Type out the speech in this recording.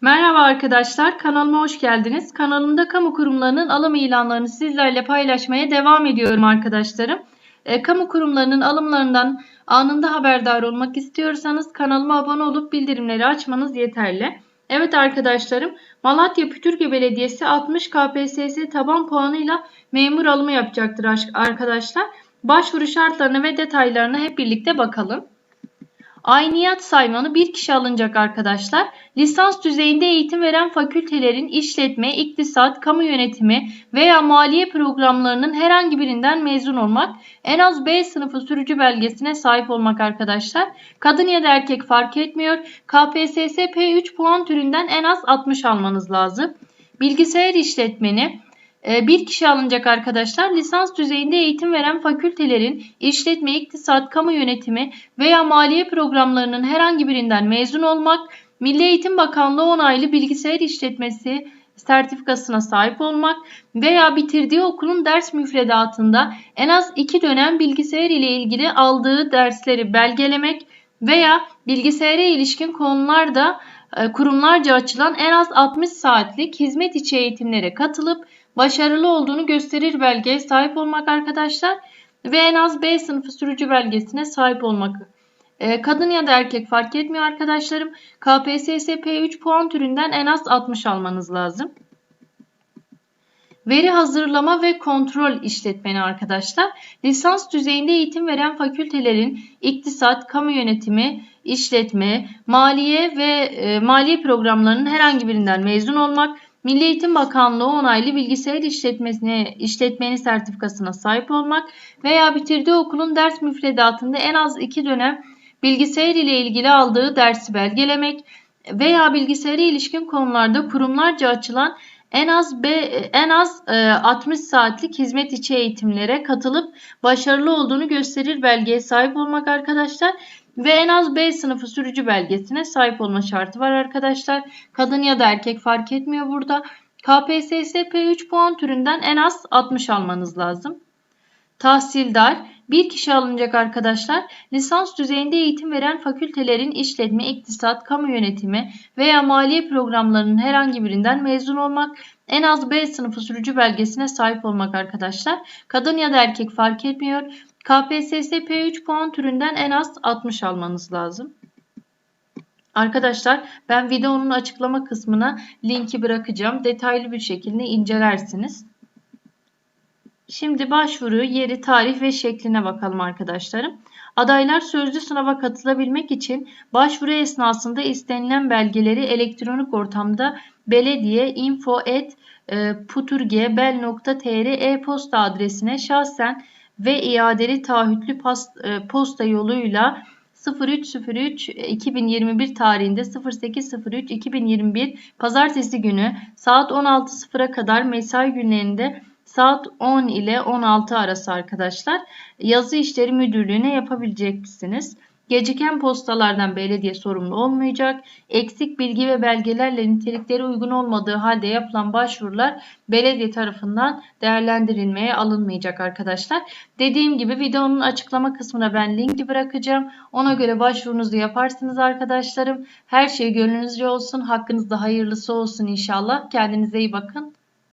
Merhaba arkadaşlar, kanalıma hoş geldiniz. Kanalımda kamu kurumlarının alım ilanlarını sizlerle paylaşmaya devam ediyorum arkadaşlarım. E, kamu kurumlarının alımlarından anında haberdar olmak istiyorsanız kanalıma abone olup bildirimleri açmanız yeterli. Evet arkadaşlarım, Malatya Pütürge Belediyesi 60 KPSS taban puanıyla memur alımı yapacaktır aş- arkadaşlar. Başvuru şartlarına ve detaylarına hep birlikte bakalım. Ayniyat saymanı bir kişi alınacak arkadaşlar. Lisans düzeyinde eğitim veren fakültelerin işletme, iktisat, kamu yönetimi veya maliye programlarının herhangi birinden mezun olmak, en az B sınıfı sürücü belgesine sahip olmak arkadaşlar. Kadın ya da erkek fark etmiyor. KPSS P3 puan türünden en az 60 almanız lazım. Bilgisayar işletmeni, bir kişi alınacak arkadaşlar. Lisans düzeyinde eğitim veren fakültelerin işletme, iktisat, kamu yönetimi veya maliye programlarının herhangi birinden mezun olmak, Milli Eğitim Bakanlığı onaylı bilgisayar işletmesi sertifikasına sahip olmak veya bitirdiği okulun ders müfredatında en az iki dönem bilgisayar ile ilgili aldığı dersleri belgelemek veya bilgisayara ilişkin konularda kurumlarca açılan en az 60 saatlik hizmet içi eğitimlere katılıp başarılı olduğunu gösterir belgeye sahip olmak arkadaşlar ve en az B sınıfı sürücü belgesine sahip olmak. Ee, kadın ya da erkek fark etmiyor arkadaşlarım. KPSS P3 puan türünden en az 60 almanız lazım. Veri hazırlama ve kontrol işletmeni arkadaşlar. Lisans düzeyinde eğitim veren fakültelerin iktisat, kamu yönetimi, işletme, maliye ve e, maliye programlarının herhangi birinden mezun olmak, Milli Eğitim Bakanlığı onaylı bilgisayar işletmesine, işletmeni sertifikasına sahip olmak veya bitirdiği okulun ders müfredatında en az iki dönem bilgisayar ile ilgili aldığı dersi belgelemek veya bilgisayara ilişkin konularda kurumlarca açılan en az B, en az e, 60 saatlik hizmet içi eğitimlere katılıp başarılı olduğunu gösterir belgeye sahip olmak arkadaşlar ve en az B sınıfı sürücü belgesine sahip olma şartı var arkadaşlar. Kadın ya da erkek fark etmiyor burada. KPSS P3 puan türünden en az 60 almanız lazım. Tahsildar bir kişi alınacak arkadaşlar. Lisans düzeyinde eğitim veren fakültelerin işletme, iktisat, kamu yönetimi veya maliye programlarının herhangi birinden mezun olmak, en az B sınıfı sürücü belgesine sahip olmak arkadaşlar. Kadın ya da erkek fark etmiyor. KPSS P3 puan türünden en az 60 almanız lazım. Arkadaşlar ben videonun açıklama kısmına linki bırakacağım. Detaylı bir şekilde incelersiniz. Şimdi başvuru yeri, tarih ve şekline bakalım arkadaşlarım. Adaylar sözlü sınava katılabilmek için başvuru esnasında istenilen belgeleri elektronik ortamda belediye info.puturgebel.tr e-posta adresine şahsen ve iadeli taahhütlü posta yoluyla 0303 2021 tarihinde 0803 2021 pazartesi günü saat 16.00'a kadar mesai günlerinde saat 10 ile 16 arası arkadaşlar yazı işleri müdürlüğüne yapabileceksiniz. Geciken postalardan belediye sorumlu olmayacak. Eksik bilgi ve belgelerle nitelikleri uygun olmadığı halde yapılan başvurular belediye tarafından değerlendirilmeye alınmayacak arkadaşlar. Dediğim gibi videonun açıklama kısmına ben linki bırakacağım. Ona göre başvurunuzu yaparsınız arkadaşlarım. Her şey gönlünüzce olsun. Hakkınızda hayırlısı olsun inşallah. Kendinize iyi bakın.